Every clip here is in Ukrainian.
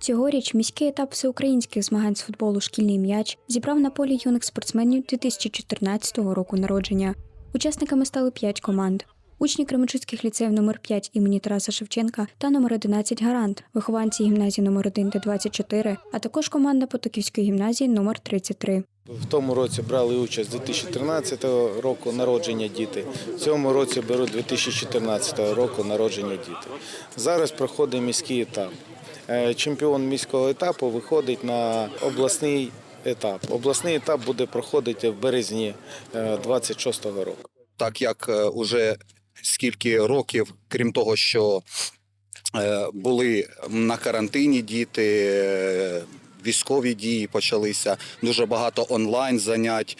Цьогоріч міський етап всеукраїнських змагань з футболу Шкільний м'яч зібрав на полі юних спортсменів 2014 року народження. Учасниками стали п'ять команд. Учні Кременчуцьких ліцеїв номер 5 імені Тараса Шевченка та номер 11 Гарант, вихованці гімназії номер 1 та 24, а також команда Потоківської гімназії номер 33. В тому році брали участь 2013 року народження діти. В цьому році беруть 2014 року народження діти. Зараз проходить міський етап. Е, Чемпіон міського етапу виходить на обласний етап. Обласний етап буде проходити в березні 26-го року. так як е, уже скільки років, крім того, що е, були на карантині діти, е, військові дії почалися, дуже багато онлайн занять.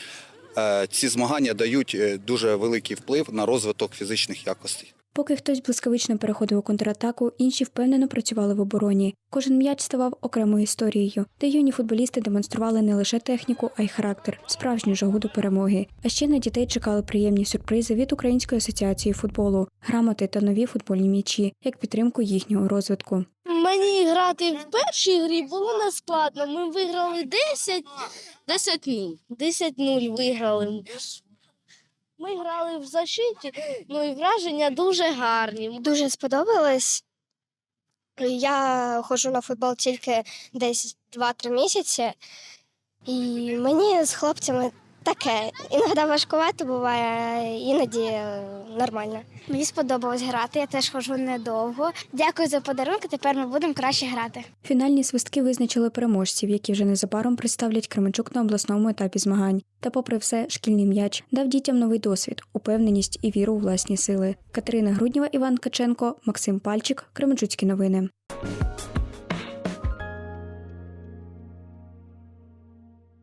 Е, Ці змагання дають е, дуже великий вплив на розвиток фізичних якостей. Поки хтось блискавично переходив у контратаку, інші впевнено працювали в обороні. Кожен м'яч ставав окремою історією, де юні футболісти демонстрували не лише техніку, а й характер, справжню жагу до перемоги. А ще на дітей чекали приємні сюрпризи від Української асоціації футболу, грамоти та нові футбольні м'ячі як підтримку їхнього розвитку. Мені грати в першій грі було не складно. Ми виграли 10, 10 0 10 0 виграли. Ми грали в защиті, ну і враження дуже гарні. Дуже сподобалось. Я ходжу на футбол тільки десь 2-3 місяці, і мені з хлопцями таке. Іноді важкувато буває, іноді е, нормально. Мені сподобалось грати, я теж ходжу недовго. Дякую за подарунки. Тепер ми будемо краще грати. Фінальні свистки визначили переможців, які вже незабаром представлять Кременчук на обласному етапі змагань. Та, попри все, шкільний м'яч дав дітям новий досвід, упевненість і віру у власні сили. Катерина Груднєва, Іван Ткаченко, Максим Пальчик, Кременчуцькі новини.